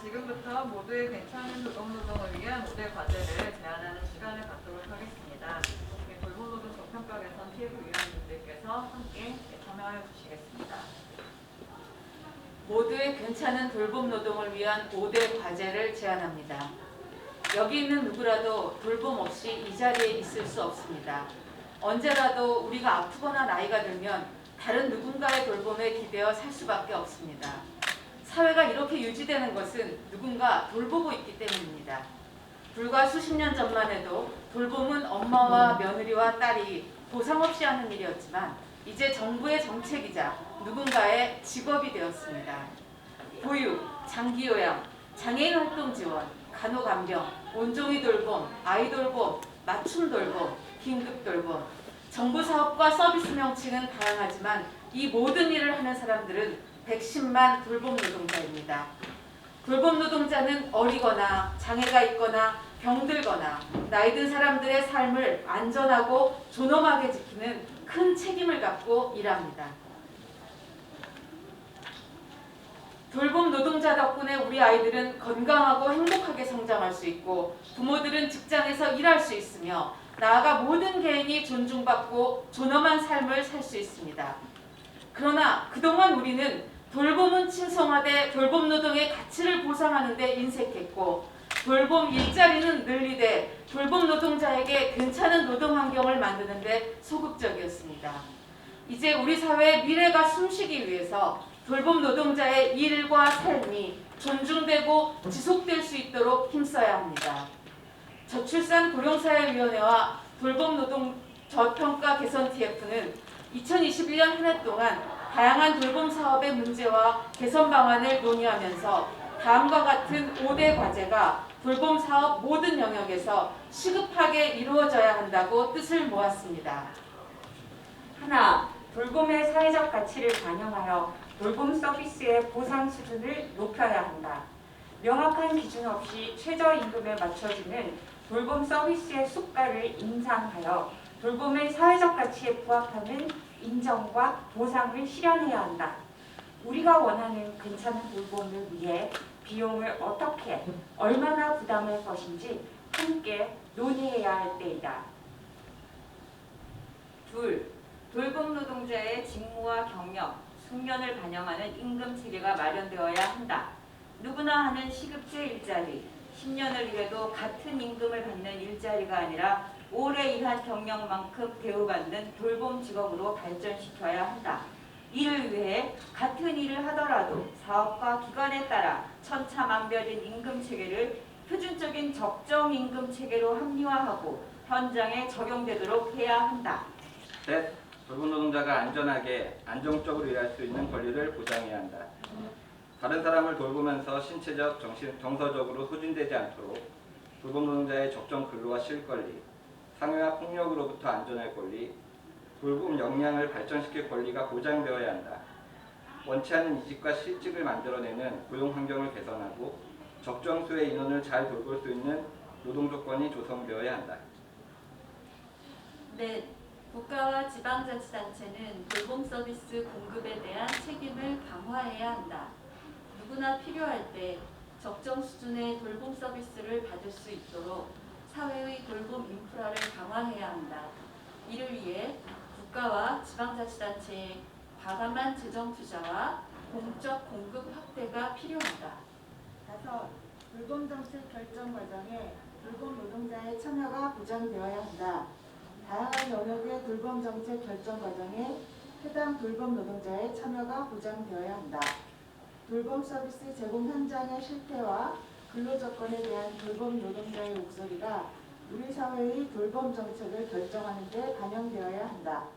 지금부터 모두의 괜찮은 노동노동을 위한 모델 과제를 제안하는 시간을 갖도록 하겠습니다. 돌봄노동 정평가 개선 TF위원님들께서 함께 참여하여 주시겠습니다. 모두의 괜찮은 돌봄 노동을 위한 5대 과제를 제안합니다. 여기 있는 누구라도 돌봄 없이 이 자리에 있을 수 없습니다. 언제라도 우리가 아프거나 나이가 들면 다른 누군가의 돌봄에 기대어 살 수밖에 없습니다. 사회가 이렇게 유지되는 것은 누군가 돌보고 있기 때문입니다. 불과 수십 년 전만 해도 돌봄은 엄마와 며느리와 딸이 보상 없이 하는 일이었지만 이제 정부의 정책이자 누군가의 직업이 되었습니다. 보육, 장기요양, 장애인 활동 지원, 간호간병, 온종이 돌봄, 아이 돌봄, 맞춤 돌봄, 긴급 돌봄. 정부 사업과 서비스 명칭은 다양하지만 이 모든 일을 하는 사람들은 110만 돌봄 노동자입니다. 돌봄 노동자는 어리거나 장애가 있거나 병들거나 나이 든 사람들의 삶을 안전하고 존엄하게 지키는 큰 책임을 갖고 일합니다. 돌봄 노동자 덕분에 우리 아이들은 건강하고 행복하게 성장할 수 있고 부모들은 직장에서 일할 수 있으며 나아가 모든 개인이 존중받고 존엄한 삶을 살 수 있습니다. 그러나 그동안 우리는 돌봄은 칭송하되 돌봄 노동의 가치를 보상하는 데 인색했고 돌봄 일자리는 늘리되 돌봄 노동자에게 괜찮은 노동 환경을 만드는 데 소극적이었습니다. 이제 우리 사회의 미래가 숨쉬기 위해서 돌봄 노동자의 일과 삶이 존중되고 지속될 수 있도록 힘써야 합니다. 저출산 고령사회위원회와 돌봄 노동 저평가 개선 TF는 2021년 한 해 동안 다양한 돌봄 사업의 문제와 개선 방안을 논의하면서 다음과 같은 5대 과제가 돌봄 사업 모든 영역에서 시급하게 이루어져야 한다고 뜻을 모았습니다. 하나, 돌봄의 사회적 가치를 반영하여 돌봄 서비스의 보상 수준을 높여야 한다. 명확한 기준 없이 최저임금에 맞춰지는 돌봄 서비스의 수가를 인상하여 돌봄의 사회적 가치에 부합하는 인정과 보상을 실현해야 한다. 우리가 원하는 괜찮은 돌봄을 위해 비용을 어떻게, 얼마나 부담할 것인지 함께 논의해야 할 때이다. 둘, 돌봄 노동자의 직무와 경력, 숙련을 반영하는 임금 체계가 마련되어야 한다. 누구나 하는 시급제 일자리, 10년을 일해도 같은 임금을 받는 일자리가 아니라 오래 일한 경력만큼 대우받는 돌봄 직업으로 발전시켜야 한다. 이를 위해 같은 일을 하더라도 사업과 기관에 따라 천차만별인 임금 체계를 표준적인 적정 임금 체계로 합리화하고 현장에 적용되도록 해야 한다. 셋, 돌봄 노동자가 안전하게 안정적으로 일할 수 있는 권리를 보장해야 한다. 다른 사람을 돌보면서 신체적, 정신, 정서적으로 소진되지 않도록 돌봄 노동자의 적정 근로와 실 권리, 상해와 폭력으로부터 안전할 권리, 돌봄 역량을 발전시킬 권리가 보장되어야 한다. 원치 않는 이직과 실직을 만들어내는 고용 환경을 개선하고 적정 수의 인원을 잘 돌볼 수 있는 노동 조건이 조성되어야 한다. 넷, 국가와 지방자치단체는 돌봄 서비스 공급에 대한 책임을 강화해야 한다. 누구나 필요할 때 적정 수준의 돌봄 서비스를 받을 수 있도록 사회의 돌봄 인프라를 강화해야 한다. 이를 위해 국가와 지방자치단체의 과감한 재정 투자와 공적 공급 확대가 필요하다. 다섯, 돌봄 정책 결정 과정에 돌봄 노동자의 참여가 보장되어야 한다. 다양한 영역의 돌봄 정책 결정 과정에 해당 돌봄 노동자의 참여가 보장되어야 한다. 돌봄 서비스 제공 현장의 실태와 근로 조건에 대한 돌봄 노동자의 목소리가 우리 사회의 돌봄 정책을 결정하는 데 반영되어야 한다.